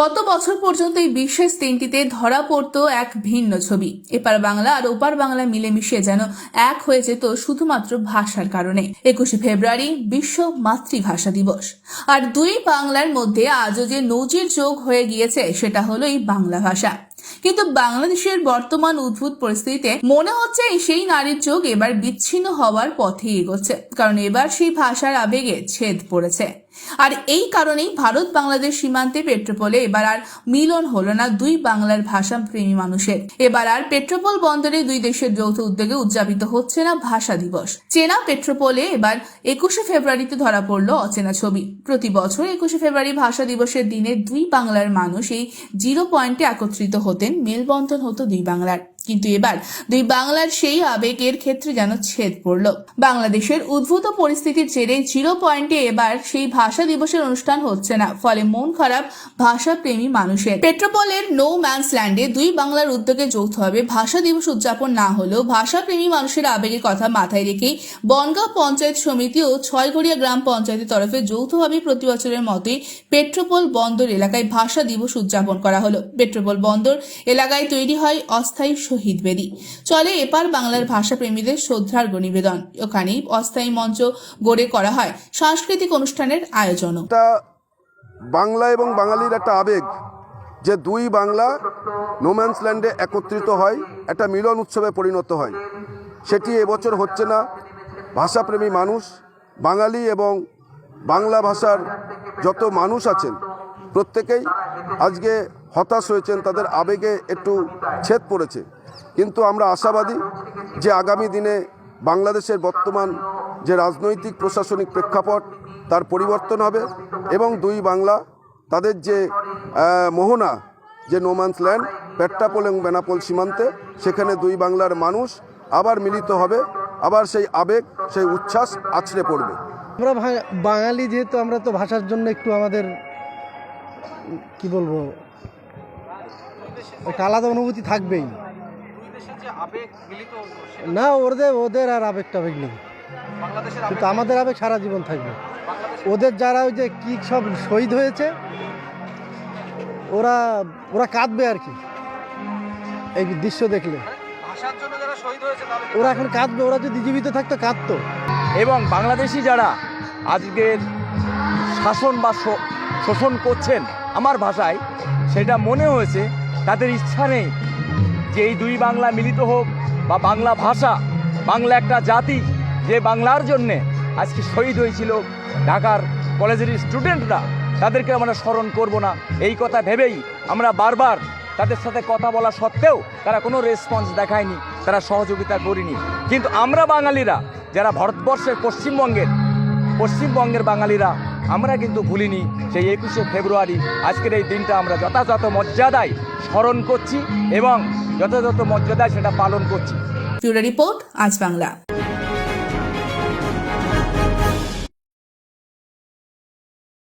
গত বছর পর্যন্ত এই বিশেষ দিনটিতে ধরা পড়তো এক ভিন্ন ছবি। এপার বাংলা আর ওপার বাংলা মিলেমিশে যেন এক হয়ে যেত শুধুমাত্র ভাষার কারণে। একুশে ফেব্রুয়ারি বিশ্ব মাতৃভাষা দিবস। আর দুই বাংলার মধ্যে আজও যে নজির যোগ হয়ে গিয়েছে, সেটা হলো এই বাংলা ভাষা। কিন্তু বাংলাদেশের বর্তমান উদ্ভূত পরিস্থিতিতে মনে হচ্ছে সেই নারীর চোখ এবার বিচ্ছিন্ন হওয়ার পথে এগোচ্ছে। কারণ এবার সেই ভাষার আবেগে ছেদ পড়েছে। আর এই কারণেই ভারত বাংলাদেশ সীমান্তে পেট্রোপোলে এবার আর মিলন হলো না দুই বাংলার ভাষা প্রেমী মানুষের। এবার আর পেট্রোপোল বন্দরে দুই দেশের যৌথ উদ্যোগে উদযাপিত হচ্ছে না ভাষা দিবস। চেনা পেট্রোপোলে এবার একুশে ফেব্রুয়ারিতে ধরা পড়ল অচেনা ছবি। প্রতি বছর একুশে ফেব্রুয়ারি ভাষা দিবসের দিনে দুই বাংলার মানুষ এই জিরো পয়েন্টে একত্রিত হতেন, মেলবন্ধন হতো দুই বাংলার। কিন্তু এবার দুই বাংলার সেই আবেগের ক্ষেত্রে যেন ছেদ পড়ল। বাংলাদেশের উদ্ভূত পরিস্থিতির জেরে জিরো পয়েন্টে এবার সেই ভাষা দিবসের অনুষ্ঠান হচ্ছে না, ফলে মন খারাপ ভাষা প্রেমী মানুষের। পেট্রোপলের নো ম্যানস ল্যান্ডে দুই বাংলার উদ্যোগে যৌথভাবে ভাষা দিবস উদযাপন না হলেও ভাষা প্রেমী মানুষের আবেগের কথা মাথায় রেখেই বনগাঁ পঞ্চায়েত সমিতি ও ছয়গড়িয়া গ্রাম পঞ্চায়েতের তরফে যৌথভাবে প্রতি বছরের মতোই পেট্রোপোল বন্দর এলাকায় ভাষা দিবস উদযাপন করা হলো। পেট্রোপোল বন্দর এলাকায় তৈরি হয় অস্থায়ী শহীদ বেদি চলে এপার বাংলার ভাষা প্রেমীদের শ্রদ্ধার্ঘ নিবেদন। ওখানেই অস্থায়ী মঞ্চ গড়ে করা হয় সাংস্কৃতিক অনুষ্ঠানের আয়োজনও। একটা বাংলা এবং বাঙালির একটা আবেগ যে দুই বাংলা নোম্যান্স ল্যান্ডে একত্রিত হয়, একটা মিলন উৎসবে পরিণত হয়। সেটি এবছর হচ্ছে না। ভাষাপ্রেমী মানুষ, বাঙালি এবং বাংলা ভাষার যত মানুষ আছেন, প্রত্যেকেই আজকে হতাশ হয়েছেন, তাদের আবেগে একটু ছেদ পড়েছে। কিন্তু আমরা আশাবাদী যে আগামী দিনে বাংলাদেশের বর্তমান যে রাজনৈতিক প্রশাসনিক প্রেক্ষাপট, তার পরিবর্তন হবে এবং দুই বাংলা, তাদের যে মোহনা, যে নোমান্স ল্যান্ড পেট্টাপোল এবং বেনাপোল সীমান্তে, সেখানে দুই বাংলার মানুষ আবার মিলিত হবে, আবার সেই আবেগ, সেই উচ্ছ্বাস আছড়ে পড়বে। আমরা বাঙালি যেহেতু, আমরা তো ভাষার জন্য একটু আমাদের, কি বলব, একটা আলাদা অনুভূতি থাকবেই। না ওদের ওদের আর আবেগ টাবেগ নেই কিন্তু আমাদের আবেগ সারা জীবন থাকবে। ওদের যারা ওই যে কি সব শহীদ হয়েছে ওরা ওরা কাঁদবে আর কি। এই দৃশ্য দেখলে। ওরা এখন কাঁদবে। ওরা যদি জীবিত থাকতো কাঁদতো। এবং বাংলাদেশি যারা আজকের শাসন বা শোষণ করছেন আমার ভাষায় সেটা মনে হয়েছে তাদের ইচ্ছা নেই। যে এই দুই বাংলা মিলিত হোক বা বাংলা ভাষা, বাংলা একটা জাতি, যে বাংলার জন্যে আজকে শহীদ হয়েছিল ঢাকার কলেজের স্টুডেন্টরা, তাদেরকে আমরা স্মরণ করব না। এই কথা ভেবেই আমরা বারবার তাদের সাথে কথা বলা সত্ত্বেও তারা কোনো রেসপন্স দেখায়নি, তারা সহযোগিতা করিনি। কিন্তু আমরা বাঙালিরা, যারা ভারতবর্ষের পশ্চিমবঙ্গের পশ্চিমবঙ্গের বাঙালিরা আমরা কিন্তু ভুলিনি সেই একুশে ফেব্রুয়ারি আজকের এই দিনটা আমরা যথাযথ মর্যাদায় স্মরণ করছি এবং যথাযথ মর্যাদায় সেটা পালন করছি। রিপোর্ট আজ বাংলা।